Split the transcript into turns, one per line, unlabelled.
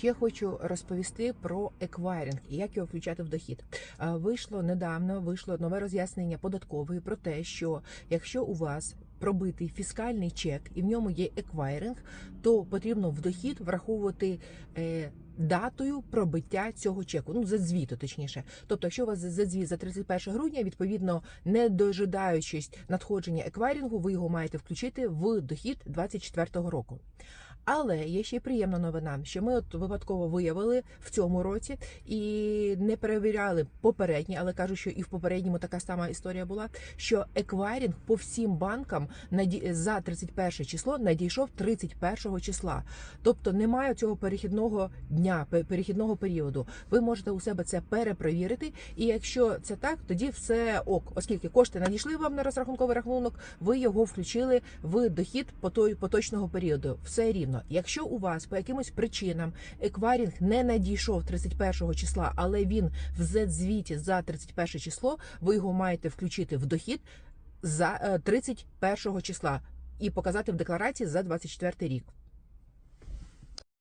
Ще хочу розповісти про еквайринг і як його включати в дохід. Вийшло недавно, вийшло нове роз'яснення податкової про те, що якщо у вас пробитий фіскальний чек і в ньому є еквайринг, то потрібно в дохід враховувати. Е, Датою пробиття цього чеку, ну за звіту, точніше. Тобто, якщо у вас за звіт за 31 грудня, відповідно, не дожидаючись надходження еквайрингу, ви його маєте включити в дохід 24 року. Але є ще приємна новина, що ми от випадково виявили в цьому році і не перевіряли попередні, але кажу, що і в попередньому така сама історія була. Що еквайрінг по всім банкам за 31 число надійшов 31 числа. Тобто немає цього перехідного дня, пе- перехідного періоду. Ви можете у себе це перепровірити. І якщо це так, тоді все ок, оскільки кошти надійшли вам на розрахунковий рахунок, ви його включили в дохід по той поточного періоду. Все рівно. Якщо у вас по якимось причинам еквайрінг не надійшов 31 числа, але він в Z-звіті за 31 число, ви його маєте включити в дохід за е, 31 числа і показати в декларації за 24 рік.